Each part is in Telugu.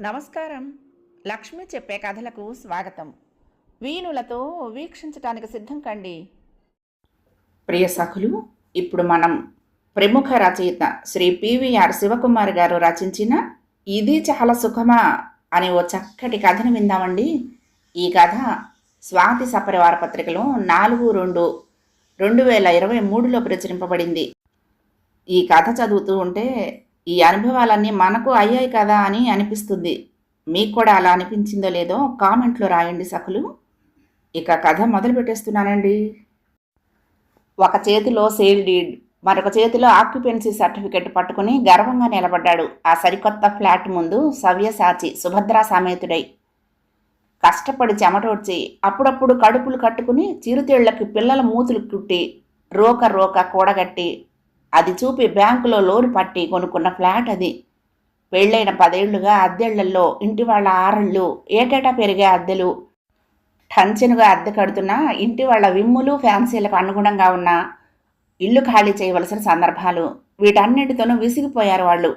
నమస్కారం. లక్ష్మి చెప్పే కథలకు స్వాగతం. వీణులతో వీక్షించటానికి సిద్ధం కండి. ప్రియ సఖులు ఇప్పుడు మనం ప్రముఖ రచయిత శ్రీ పివిఆర్ శివకుమార్ గారు రచించిన ఇది చాలా సుఖమా అనే ఓ చక్కటి కథను విందామండి. ఈ కథ స్వాతి సపరివార పత్రికలో నాలుగు రెండు రెండు వేల ఇరవై మూడులో ప్రచురింపబడింది. ఈ కథ చదువుతూ ఉంటే ఈ అనుభవాలన్నీ మనకు అయ్యాయి కదా అని అనిపిస్తుంది. మీకు కూడా అలా అనిపించిందో లేదో కామెంట్లో రాయండి సఖులు. ఇక కథ మొదలు పెట్టేస్తున్నానండి. ఒక చేతిలో సేల్ డీడ్ మరొక చేతిలో ఆక్యుపెన్సీ సర్టిఫికెట్ పట్టుకుని గర్వంగా నిలబడ్డాడు. ఆ సరికొత్త ఫ్లాట్ ముందు సవ్యసాచి సుభద్రా సమేతుడై. కష్టపడి చెమటోడ్చి అప్పుడప్పుడు కడుపులు కట్టుకుని చిరుతేళ్ళకి పిల్లల మూతులు కుట్టి రోక రోక కూడగట్టి అది చూపి బ్యాంకులో లోన్ పట్టి కొనుక్కున్న ఫ్లాట్ అది. పెళ్ళైన పదేళ్ళుగా అద్దెళ్ళలో ఇంటి వాళ్ళ ఆరళ్ళు ఏటేటా పెరిగే అద్దెలు. టంచెనుగా అద్దె కడుతున్న ఇంటి వాళ్ళ విమ్ములు ఫ్యాన్సీలకు అనుగుణంగా ఉన్న ఇల్లు ఖాళీ చేయవలసిన సందర్భాలు. వీటన్నిటితోనూ విసిగిపోయారు వాళ్ళు.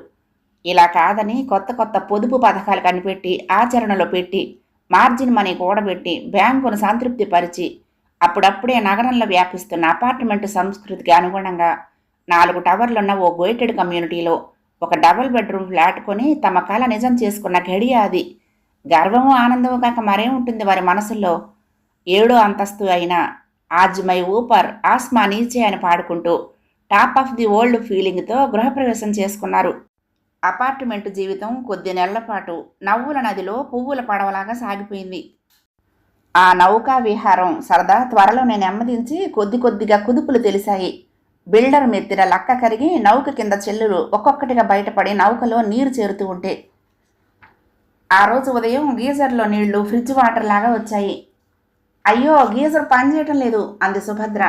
ఇలా కాదని కొత్త కొత్త పొదుపు పథకాలు కనిపెట్టి ఆచరణలో పెట్టి మార్జిన్ మనీ కూడబెట్టి బ్యాంకును సంతృప్తిపరిచి అప్పుడప్పుడే నగరంలో వ్యాపిస్తున్న అపార్ట్మెంటు సంస్కృతికి అనుగుణంగా నాలుగు టవర్లున్న ఓ గోయిటెడ్ కమ్యూనిటీలో ఒక డబుల్ బెడ్రూమ్ ఫ్లాట్ కొని తమ కళ నిజం చేసుకున్న ఘడియ అది. గర్వము ఆనందము కాక మరే ఉంటుంది వారి మనసుల్లో? ఏడో అంతస్తు అయిన ఆజ్ మై ఊపర్ ఆస్మా నీచే అని పాడుకుంటూ టాప్ ఆఫ్ ది ఓల్డ్ ఫీలింగ్తో గృహప్రవేశం చేసుకున్నారు. అపార్ట్మెంట్ జీవితం కొద్ది నెలల పాటు నవ్వుల నదిలో పువ్వుల పడవలాగా సాగిపోయింది. ఆ నౌకా విహారం సరదా త్వరలోనే నెమ్మదించి కొద్ది కొద్దిగా కుదుపులు తెలిసాయి. బిల్డర్ మెత్తిన లక్క కరిగి నౌక కింద చెల్లులు ఒక్కొక్కటిగా బయటపడి నౌకలో నీరు చేరుతూ ఉంటే ఆ రోజు ఉదయం గీజర్లో నీళ్ళు ఫ్రిడ్జ్ వాటర్ లాగా వచ్చాయి. అయ్యో గీజర్ పనిచేయటం లేదు అంది సుభద్ర.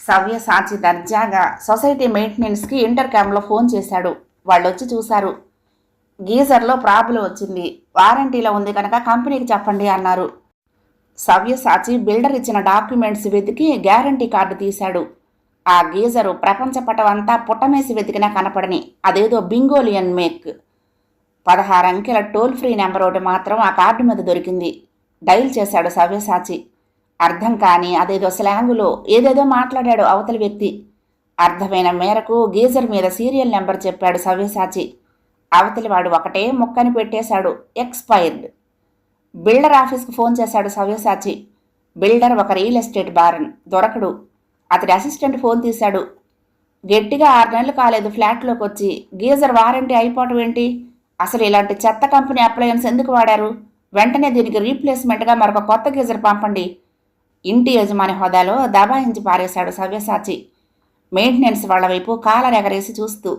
సవ్య సాచి దర్జాగా సొసైటీ మెయింటెనెన్స్కి ఇంటర్ క్యామ్లో ఫోన్ చేశాడు. వాళ్ళు వచ్చి చూశారు. గీజర్లో ప్రాబ్లం వచ్చింది. వారంటీలో ఉంది కనుక కంపెనీకి చెప్పండి అన్నారు. సవ్య సాచి బిల్డర్ ఇచ్చిన డాక్యుమెంట్స్ వెతికి గ్యారంటీ కార్డు తీశాడు. ఆ గీజరు ప్రపంచ పటమంతా పుట్టమేసి వెతికినా కనపడని అదేదో బింగోలియన్ మేక్. పదహారు అంకెల టోల్ ఫ్రీ నెంబర్ ఒకటి మాత్రం ఆ కార్డు మీద దొరికింది. డైల్ చేశాడు సవ్యసాచి. అర్థం కాని అదేదో స్లాంగులో ఏదేదో మాట్లాడాడు అవతలి వ్యక్తి. అర్థమైన మేరకు గీజర్ మీద సీరియల్ నెంబర్ చెప్పాడు సవ్యసాచి. అవతలివాడు ఒకటే ముక్కని పెట్టేశాడు ఎక్స్పైర్డ్. బిల్డర్ ఆఫీస్కి ఫోన్ చేశాడు సవ్యసాచి. బిల్డర్ ఒక రియల్ ఎస్టేట్ బారన్ దొరకడు. అతడి అసిస్టెంట్ ఫోన్ తీశాడు. గట్టిగా ఆరు నెలలు కాలేదు ఫ్లాట్లోకి వచ్చి గీజర్ వారంటీ అయిపోవటం ఏంటి? అసలు ఇలాంటి చెత్త కంపెనీ అప్లయన్స్ ఎందుకు వాడారు? వెంటనే దీనికి రీప్లేస్మెంట్గా మరొక కొత్త గీజర్ పంపండి. ఇంటి యజమాని హోదాలో దబాయించి పారేశాడు సవ్యసాచి. మెయింటెనెన్స్ వాళ్ళ వైపు కాలర్ ఎగరేసి చూస్తూ.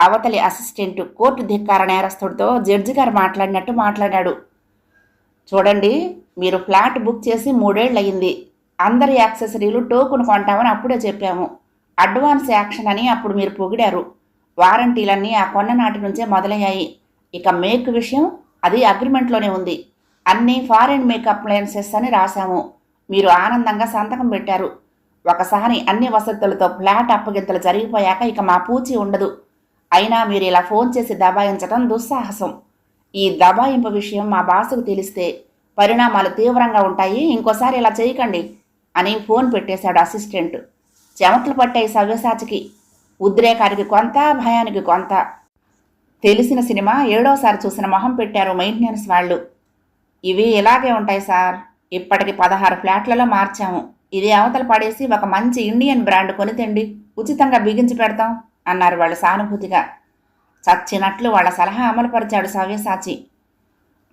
అవతలి అసిస్టెంట్ కోర్టు ధిక్కార నేరస్తుడితో జడ్జి గారు మాట్లాడినట్టు మాట్లాడాడు. చూడండి మీరు ఫ్లాట్ బుక్ చేసి మూడేళ్ళు అయింది అందరి యాక్సెసరీలు టోకును కొంటామని అప్పుడే చెప్పాము. అడ్వాన్స్ యాక్షన్ అని అప్పుడు మీరు పొగిడారు. వారంటీలన్నీ ఆ కొన్న నాటి నుంచే మొదలయ్యాయి. ఇక మేక్ విషయం అది అగ్రిమెంట్లోనే ఉంది. అన్నీ ఫారిన్ మేక్ అప్లయన్సెస్ అని రాశాము. మీరు ఆనందంగా సంతకం పెట్టారు. ఒకసారి అన్ని వసతులతో ఫ్లాట్ అప్పగింతలు జరిగిపోయాక ఇక మా పూచి ఉండదు. అయినా మీరు ఇలా ఫోన్ చేసి దబాయించడం దుస్సాహసం. ఈ దబాయింపు విషయం మా బాసుకు తెలిస్తే పరిణామాలు తీవ్రంగా ఉంటాయి. ఇంకోసారి ఇలా చేయకండి. అని ఫోన్ పెట్టేశాడు అసిస్టెంట్. చెమటలు పట్టాయి సవ్యసాచికి. ఉద్రేకానికి కొంత భయానికి కొంత. తెలిసిన సినిమా ఏడోసారి చూసిన మొహం పెట్టారు మెయింటెనెన్స్ వాళ్ళు. ఇవి ఇలాగే ఉంటాయి సార్. ఇప్పటికి పదహారు ఫ్లాట్లలో మార్చాము. ఇది అవతల పడేసి ఒక మంచి ఇండియన్ బ్రాండ్ కొనితండి. ఉచితంగా బిగించి పెడతాం అన్నారు వాళ్ళు సానుభూతిగా. చచ్చినట్లు వాళ్ళ సలహా అమలుపరిచాడు సవ్యసాచి.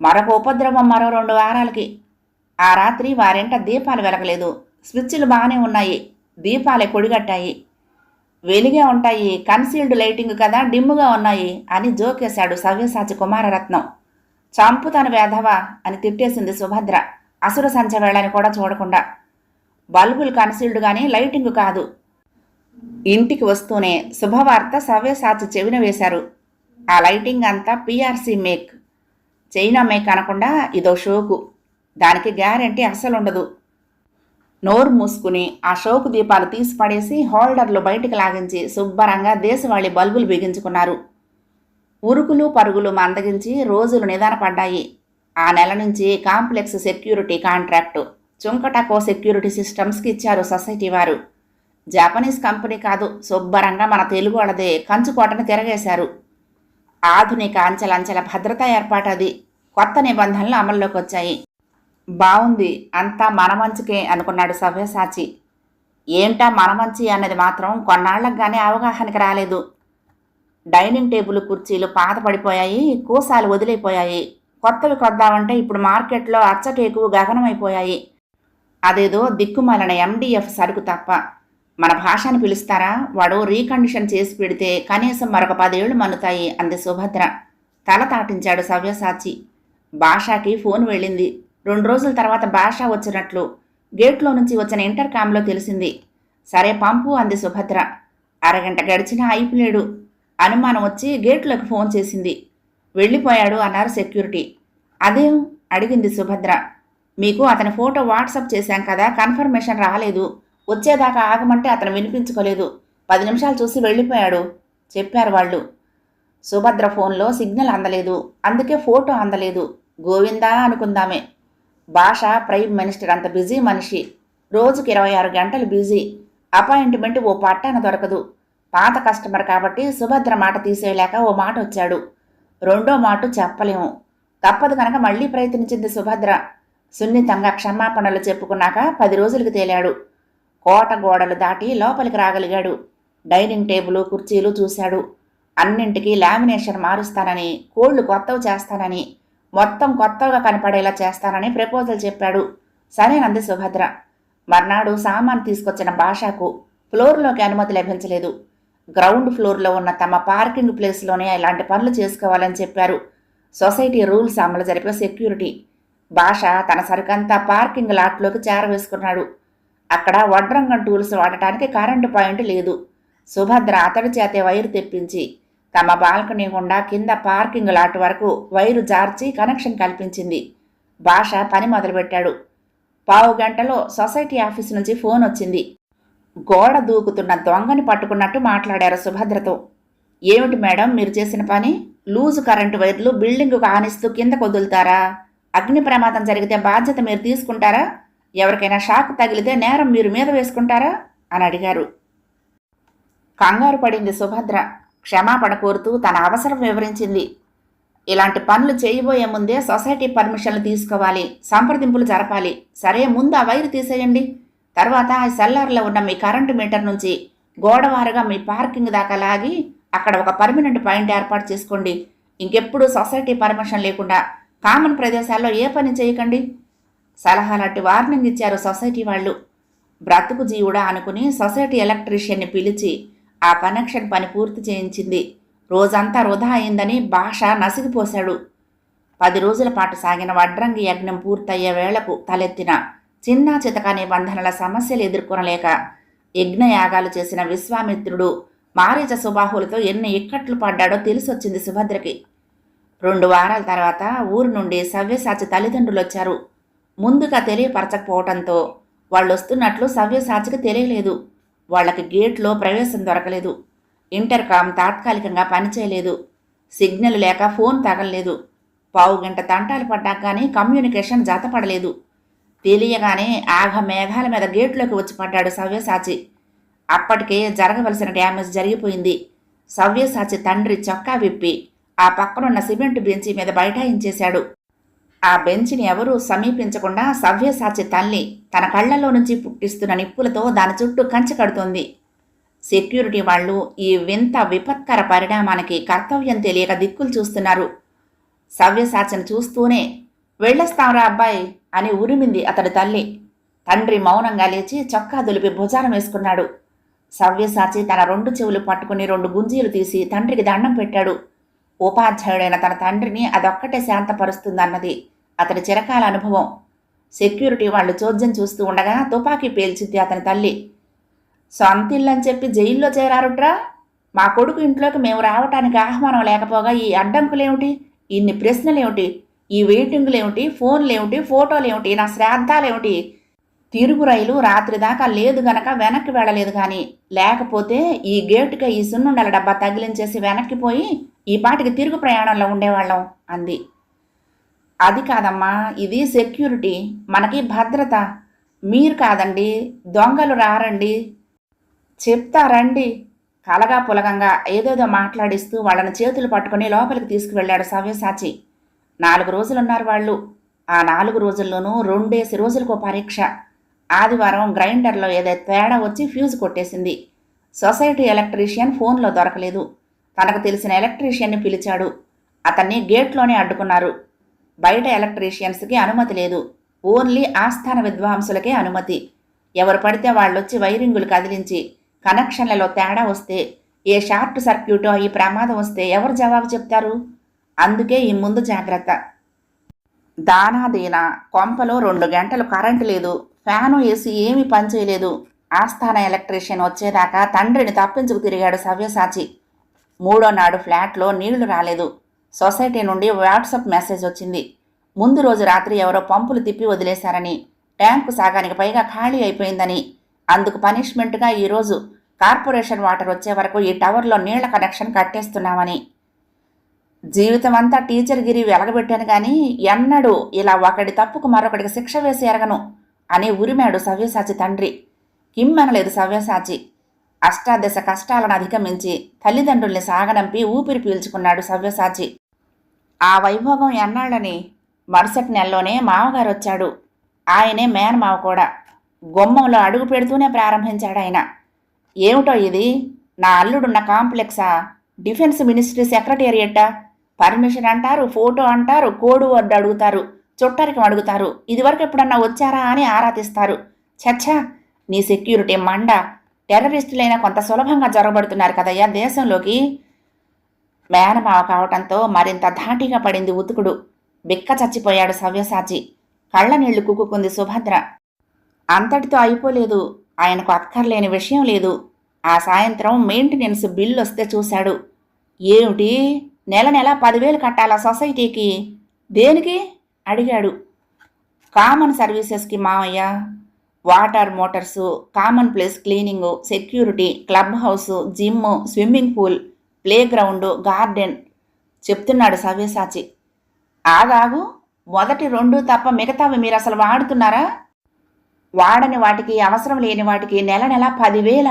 మరొక ఉపద్రవం మరో రెండు వారాలకి. ఆ రాత్రి వారింట దీపాలు వెలగలేదు. స్విచ్లు బాగానే ఉన్నాయి దీపాలే కొడిగట్టాయి వెలిగే ఉంటాయి కన్సీల్డ్ లైటింగ్ కదా డిమ్ముగా ఉన్నాయి అని జోకేశాడు సవ్యసాచి కుమారరత్నం. చంపుతాను వేధవా అని తిట్టేసింది సుభద్ర. అసుర సంచ వేళని కూడా చూడకుండా. బల్బులు కన్సీల్డ్ కానీ లైటింగ్ కాదు. ఇంటికి వస్తూనే శుభవార్త సవ్యసాచి చెవిన వేశారు. ఆ లైటింగ్ అంతా పిఆర్సీ మేక్. చైనా మేక్ అనకుండా ఇదో షోకు. దానికి గ్యారంటీ అస్సలు ఉండదు నోరు మూసుకుని ఆ షోకు దీపాలు తీసి పడేసి హోల్డర్లు బయటికి లాగించి శుభ్రంగా దేశవాళి బల్బులు బిగించుకున్నారు. ఉరుకులు పరుగులు మందగించి రోజులు నిదానపడ్డాయి ఆ నెల నుంచి కాంప్లెక్స్ సెక్యూరిటీ కాంట్రాక్టు చుంకటకో సెక్యూరిటీ సిస్టమ్స్కి ఇచ్చారు సొసైటీ వారు. జపనీస్ కంపెనీ కాదు శుభ్రంగా మన తెలుగు వాళ్ళదే కంచుకోటను తిరగేశారు. ఆధునిక అంచెలంచెల భద్రతా ఏర్పాటు అది. కొత్త నిబంధనలు అమల్లోకి వచ్చాయి బాగుంది అంతా మన మంచికే అనుకున్నాడు సవ్యసాచి. ఏంటా మన మంచి అన్నది మాత్రం కొన్నాళ్ళకు కానీ అవగాహనకి రాలేదు. డైనింగ్ టేబుల్ కుర్చీలు పాత పడిపోయాయి కూసాలు వదిలిపోయాయి. కొత్తవి కొద్దామంటే ఇప్పుడు మార్కెట్లో అచ్చటేకు గగనమైపోయాయి. అదేదో దిక్కుమాలన ఎండిఎఫ్ సరుకు తప్ప. మన భాషను పిలుస్తారా? వాడు రీకండిషన్ చేసి పెడితే కనీసం మరొక పదేళ్ళు మన్నుతాయి అంది సుభద్ర. తల తాటించాడు సవ్యసాచి. భాషకి ఫోన్ వెళ్ళింది. రెండు రోజుల తర్వాత భాష వచ్చినట్లు. గేట్లో నుంచి వచ్చిన ఇంటర్ కామ్లో తెలిసింది. సరే పంపు అంది సుభద్ర. అరగంట గడిచినా అయిపోలేడు అనుమానం వచ్చి గేట్లోకి ఫోన్ చేసింది. వెళ్ళిపోయాడు అన్నారు సెక్యూరిటీ. అదేం? అడిగింది సుభద్ర. మీకు అతని ఫోటో వాట్సాప్ చేశాం కదా కన్ఫర్మేషన్ రాలేదు. వచ్చేదాకా ఆగమంటే అతను వినిపించుకోలేదు. పది నిమిషాలు చూసి వెళ్ళిపోయాడు చెప్పారు వాళ్ళు. సుభద్ర ఫోన్లో సిగ్నల్ అందలేదు. అందుకే ఫోటో అందలేదు. గోవిందా అనుకుందామే. భాష ప్రైమ్ మినిస్టర్ అంత బిజీ మనిషి. రోజుకి ఇరవై ఆరు గంటలు బిజీ. అపాయింట్మెంట్ ఓ పట్టాన దొరకదు. పాత కస్టమర్ కాబట్టి సుభద్ర మాట తీసేయలేక ఓ మాట వచ్చాడు. రెండో మాట చెప్పలేము. తప్పదు కనుక మళ్ళీ ప్రయత్నించింది సుభద్ర. సున్నితంగా క్షమాపణలు చెప్పుకున్నాక పది రోజులకు తేలాడు. కోట గోడలు దాటి లోపలికి రాగలిగాడు. డైనింగ్ టేబుల్ కుర్చీలు చూశాడు. అన్నింటికీ లామినేషన్ మారుస్తానని కోళ్ళు కొత్తవి చేస్తానని మొత్తం కొత్తగా కనపడేలా చేస్తానని ప్రపోజల్ చెప్పాడు. సరేనంది సుభద్ర. మర్నాడు సామాన్ తీసుకొచ్చిన భాషకు ఫ్లోర్లోకి అనుమతి లభించలేదు. గ్రౌండ్ ఫ్లోర్లో ఉన్న తమ పార్కింగ్ ప్లేస్లోనే ఇలాంటి పనులు చేసుకోవాలని చెప్పారు. సొసైటీ రూల్స్ అమలు జరిపే సెక్యూరిటీ. భాష తన సరుకంతా పార్కింగ్ లాట్లోకి చేరవేసుకున్నాడు. అక్కడ వడ్రంగం టూల్స్ వాడటానికి కరెంటు పాయింట్ లేదు. సుభద్ర అతడి చేతే వైరు తెప్పించి తమ బాల్కనీ గుండా కింద పార్కింగ్ లాట్ వరకు వైరు జార్చి కనెక్షన్ కల్పించింది. భాష పని మొదలుపెట్టాడు. పావు గంటలో సొసైటీ ఆఫీస్ నుంచి ఫోన్ వచ్చింది. గోడ దూకుతున్న దొంగని పట్టుకున్నట్టు మాట్లాడారు సుభద్రతో. ఏమిటి మేడం మీరు చేసిన పని? లూజు కరెంటు వైర్లు బిల్డింగ్కు ఆనిస్తూ కిందకు వదులుతారా? అగ్ని ప్రమాదం జరిగితే బాధ్యత మీరు తీసుకుంటారా? ఎవరికైనా షాక్ తగిలితే నేరం మీరు మీద వేసుకుంటారా? అని అడిగారు. కంగారు పడింది సుభద్ర. క్షమాపణ కోరుతూ తన అవసరం వివరించింది. ఇలాంటి పనులు చేయబోయే ముందే సొసైటీ పర్మిషన్లు తీసుకోవాలి సంప్రదింపులు జరపాలి. సరే ముందు ఆ వైరు తీసేయండి. తర్వాత ఆ సెల్లార్లో ఉన్న మీ కరెంటు మీటర్ నుంచి గోడవారుగా మీ పార్కింగ్ దాకా లాగి అక్కడ ఒక పర్మనెంట్ పాయింట్ ఏర్పాటు చేసుకోండి. ఇంకెప్పుడు సొసైటీ పర్మిషన్ లేకుండా కామన్ ప్రదేశాల్లో ఏ పని చేయకండి. సలహాలాంటి వార్నింగ్ ఇచ్చారు సొసైటీ వాళ్ళు. బ్రతుకు జీవుడా అనుకుని సొసైటీ ఎలక్ట్రీషియన్ని పిలిచి ఆ కనెక్షన్ పని పూర్తి చేయించింది. రోజంతా వృధా అయిందని భాష నసిగిపోశాడు. పది రోజుల పాటు సాగిన వడ్రంగి యజ్ఞం పూర్తయ్యే వేళకు తలెత్తిన చిన్న చితకాని బంధనల సమస్యలు ఎదుర్కొనలేక యజ్ఞయాగాలు చేసిన విశ్వామిత్రుడు మారీచ సుబాహులతో ఎన్ని ఇక్కట్లు పడ్డాడో తెలిసొచ్చింది సుభద్రకి. రెండు వారాల తర్వాత ఊరు నుండి సవ్యసాచి తల్లిదండ్రులు వచ్చారు ముందుగా తెలియపరచకపోవడంతో వాళ్ళు వస్తున్నట్లు సవ్యసాచికి తెలియలేదు. వాళ్ళకి గేట్లో ప్రవేశం దొరకలేదు. ఇంటర్కామ్ తాత్కాలికంగా పనిచేయలేదు. సిగ్నల్ లేక ఫోన్ తగలలేదు పావు గంట తంటాలు పడ్డాక కానీ కమ్యూనికేషన్ జతపడలేదు. తెలియగానే ఆఘ మేఘాల మీద గేట్లోకి వచ్చి పడ్డాడు సవ్యసాచి. అప్పటికే జరగవలసిన డ్యామేజ్ జరిగిపోయింది. సవ్యసాచి తండ్రి చొక్కా విప్పి ఆ పక్కనున్న సిమెంట్ బెంచి మీద బైఠాయించేశాడు. ఆ బెంచిని ఎవరూ సమీపించకుండా సవ్యసాచి తల్లి తన కళ్ళల్లో నుంచి పుట్టిస్తున్న నిప్పులతో దాని చుట్టూ కంచె కడుతోంది. సెక్యూరిటీ వాళ్ళు ఈ వింత విపత్కర పరిణామానికి కర్తవ్యం తెలియక దిక్కులు చూస్తున్నారు. సవ్యసాచిని చూస్తూనే వెళ్ళొస్తాంరా అబ్బాయి అని ఉరిమింది అతడి తల్లి. తండ్రి మౌనంగా లేచి చొక్కా దులిపి భుజాన వేసుకున్నాడు. సవ్యసాచి తన రెండు చెవులు పట్టుకుని రెండు గుంజీలు తీసి తండ్రికి దండం పెట్టాడు. ఉపాధ్యాయుడైన తన తండ్రిని అదొక్కటే శాంతపరుస్తుందన్నది. అతని చిరకాల అనుభవం. సెక్యూరిటీ వాళ్ళు చోద్యం చూస్తూ ఉండగా తుపాకీ పేల్చింది అతని తల్లి. సొంతిల్లని చెప్పి జైల్లో చేరారుట్రా? మా కొడుకు ఇంట్లోకి మేము రావటానికి ఆహ్వానం లేకపోగా ఈ అడ్డంకులేమిటి? ఇన్ని ప్రశ్నలేమిటి? ఈ వెయిటింగ్లేమిటి? ఫోన్లేమిటి? ఫోటోలేమిటి? నా శ్రాద్ధాలేమిటి తిరుగు రైలు రాత్రి దాకా లేదు గనక వెనక్కి వెళ్ళలేదు కానీ లేకపోతే ఈ గేటుకే ఈ సున్నుండల డబ్బా తగిలించేసి వెనక్కి పోయి ఈ పాటికి తిరుగు ప్రయాణంలో ఉండేవాళ్ళం అంది. అది కాదమ్మా ఇది సెక్యూరిటీ మనకి భద్రత. మీరు కాదండి దొంగలు రారండి. చెప్తారండి కలగా పులగంగా ఏదేదో మాట్లాడిస్తూ వాళ్ళని చేతులు పట్టుకుని లోపలికి తీసుకువెళ్ళాడు సవ్యసాచి. నాలుగు రోజులున్నారు వాళ్ళు. ఆ నాలుగు రోజుల్లోనూ రెండేసి రోజులకు పరీక్ష. ఆదివారం గ్రైండర్లో ఏదో తేడా వచ్చి ఫ్యూజ్ కొట్టేసింది. సొసైటీ ఎలక్ట్రీషియన్ ఫోన్లో దొరకలేదు. తనకు తెలిసిన ఎలక్ట్రీషియన్ని పిలిచాడు. అతన్ని గేట్లోనే అడ్డుకున్నారు. బయట ఎలక్ట్రీషియన్స్కి అనుమతి లేదు. ఓన్లీ ఆస్థాన విద్వాంసులకే అనుమతి. ఎవరు పడితే వాళ్ళొచ్చి వైరింగులు కదిలించి కనెక్షన్లలో తేడా వస్తే ఏ షార్ట్ సర్క్యూటో ఈ ప్రమాదం వస్తే ఎవరు జవాబు చెప్తారు? అందుకే ఈ ముందు జాగ్రత్త. దానాదీన కొంపలో రెండు గంటలు కరెంటు లేదు ఫ్యాను ఏసీ ఏమీ పనిచేయలేదు ఆస్థాన ఎలక్ట్రీషియన్ వచ్చేదాకా తండ్రిని తప్పించుకు తిరిగాడు సవ్యసాచి. మూడో నాడు ఫ్లాట్లో నీళ్ళు రాలేదు. సొసైటీ నుండి వాట్సాప్ మెసేజ్ వచ్చింది. ముందు రోజు రాత్రి ఎవరో పంపులు తిప్పి వదిలేశారని ట్యాంకు సాగానికి పైగా ఖాళీ అయిపోయిందని. అందుకు పనిష్మెంట్గా ఈరోజు కార్పొరేషన్ వాటర్ వచ్చే వరకు ఈ టవర్లో నీళ్ళ కనెక్షన్ కట్టేస్తున్నామని. జీవితం అంతా టీచర్ గిరి వెలగబెట్టాను కానీ ఎన్నడూ ఇలా ఒకటి తప్పుకు మరొకటికి శిక్ష వేసి ఎరగను అని ఉరిమాడు సవ్యసాచి తండ్రి. కిమ్మనలేదు సవ్యసాచి. అష్టాదశ కష్టాలను అధిగమించి తల్లిదండ్రుల్ని సాగనంపి ఊపిరి పీల్చుకున్నాడు సవ్యసాచి. ఆ వైభోగం ఎన్నాళ్ళని? మరుసటి నెలలోనే మామగారు వచ్చాడు. ఆయనే మేనమావ కూడా. గుమ్మంలో అడుగు పెడుతూనే ప్రారంభించాడు ఆయన. ఏమిటో ఇది? నా అల్లుడున్న కాంప్లెక్సా? డిఫెన్స్ మినిస్ట్రీ సెక్రటేరియట్టా పర్మిషన్ అంటారు ఫోటో అంటారు కోడు వడ్డు అడుగుతారు చుట్టరికం అడుగుతారు. ఇదివరకు ఎప్పుడన్నా వచ్చారా అని ఆరా తీస్తారు చచ్చా! నీ సెక్యూరిటీ మండ. టెర్రరిస్టులైనా కొంత సులభంగా జొరబడుతున్నారు కదయ్యా దేశంలోకి. మేనమావ కావటంతో మరింత ధాటిగా పడింది ఉతుకుడు. బిక్క చచ్చిపోయాడు సవ్యసాచి. కళ్ళ నీళ్ళు కుక్కుకుంది సుభద్ర. అంతటితో అయిపోలేదు. ఆయనకు అక్కర్లేని విషయం లేదు. ఆ సాయంత్రం మెయింటెనెన్స్ బిల్లు వస్తే చూశాడు. ఏమిటి? నెల నెల పదివేలు కట్టాలా సొసైటీకి? దేనికి? అడిగాడు. కామన్ సర్వీసెస్కి మావయ్య. Water motors common place cleaning security club house gym swimming pool play ground garden చెప్తున్నాడు సవ్యసాచి. ఆగాగు మొదటి రెండు తప్ప మిగతావి మీరు అసలు వాడుతున్నారా? వాడని వాటికి అవసరం లేని వాటికి నెల నెల పదివేల.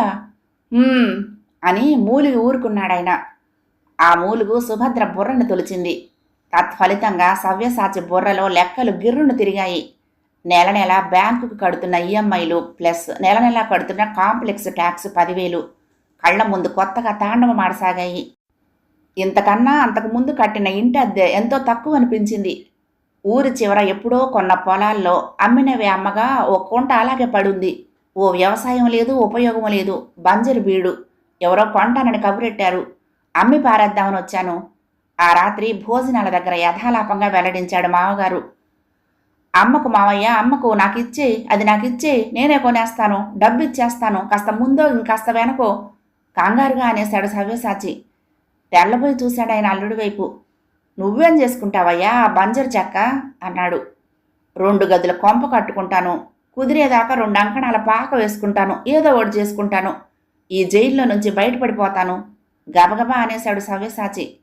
అని మూలిగి ఊరుకున్నాడాయన. ఆ మూలుగు సుభద్ర బుర్రను తొలిచింది. తత్ఫలితంగా సవ్యసాచి బుర్రలో లెక్కలు గిర్రును తిరిగాయి. నెల నెల బ్యాంకుకు కడుతున్న ఈఎంఐలు ప్లస్ నెల నెల కడుతున్న కాంప్లెక్స్ ట్యాక్స్ పదివేలు. కళ్ళ ముందు కొత్తగా తాండవం ఆడసాగాయి. ఇంతకన్నా అంతకు ముందు కట్టిన ఇంటి అద్దె ఎంతో తక్కువ అనిపించింది. ఊరి చివర ఎప్పుడో కొన్న పొలాల్లో అమ్మినవి అమ్మగా ఓ కుంట అలాగే పడుంది. ఓ వ్యవసాయం లేదు ఉపయోగం లేదు బంజరు బీడు. ఎవరో కొంటానని కబురెట్టారు. అమ్మి పారేద్దామని వచ్చాను. ఆ రాత్రి భోజనాల దగ్గర యథాలాపంగా వెల్లడించాడు మామగారు. అమ్మకు మావయ్య అమ్మకు నాకు ఇచ్చేయి అది నాకు ఇచ్చేయి నేనే కొనేస్తాను డబ్బు ఇచ్చేస్తాను కాస్త ముందో ఇంకాస్త వెనకో కంగారుగా అనేశాడు సవ్యసాచి. తెల్లబోయి చూశాడు ఆయన అల్లుడి వైపు. నువ్వేం చేసుకుంటావయ్యా ఆ బంజరు చెక్క? అన్నాడు. రెండు గదుల కొంప కట్టుకుంటాను. కుదిరేదాకా రెండు అంకణాల పాక వేసుకుంటాను. ఏదో ఒకటి చేసుకుంటాను. ఈ జైల్లో నుంచి బయటపడిపోతాను. గబగబా అనేశాడు సవ్యసాచి.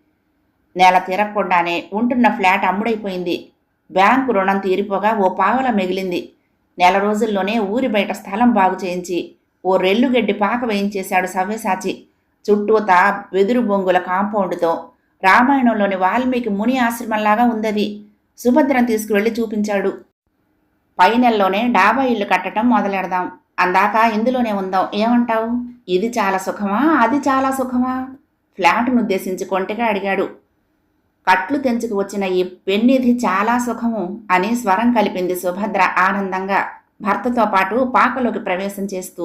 నెల తిరగకుండానే ఉంటున్న ఫ్లాట్ అమ్ముడైపోయింది. బ్యాంకు రుణం తీరిపోగా ఓ పావల మిగిలింది. నెల రోజుల్లోనే ఊరి బయట స్థలం బాగు చేయించి ఓ రెల్లుగడ్డి పాక వేయించేశాడు సవ్యసాచి. చుట్టూతా వెదురు బొంగుల కాంపౌండ్తో. రామాయణంలోని వాల్మీకి ముని ఆశ్రమంలాగా ఉందది. సుభద్రను తీసుకువెళ్ళి చూపించాడు. పై నెలలోనే డాబా ఇల్లు కట్టడం మొదలెడదాం. అందాక ఇందులోనే ఉందాం. ఏమంటావు? ఇది చాలా సుఖమా? అది చాలా సుఖమా? ఫ్లాట్ను ఉద్దేశించి కొంటగా అడిగాడు. కట్లు తెంచుకు వచ్చిన ఈ పెన్నిధి చాలా సుఖము అని స్వరం కలిపింది సుభద్ర ఆనందంగా. భర్తతో పాటు పాకలోకి ప్రవేశం చేస్తూ.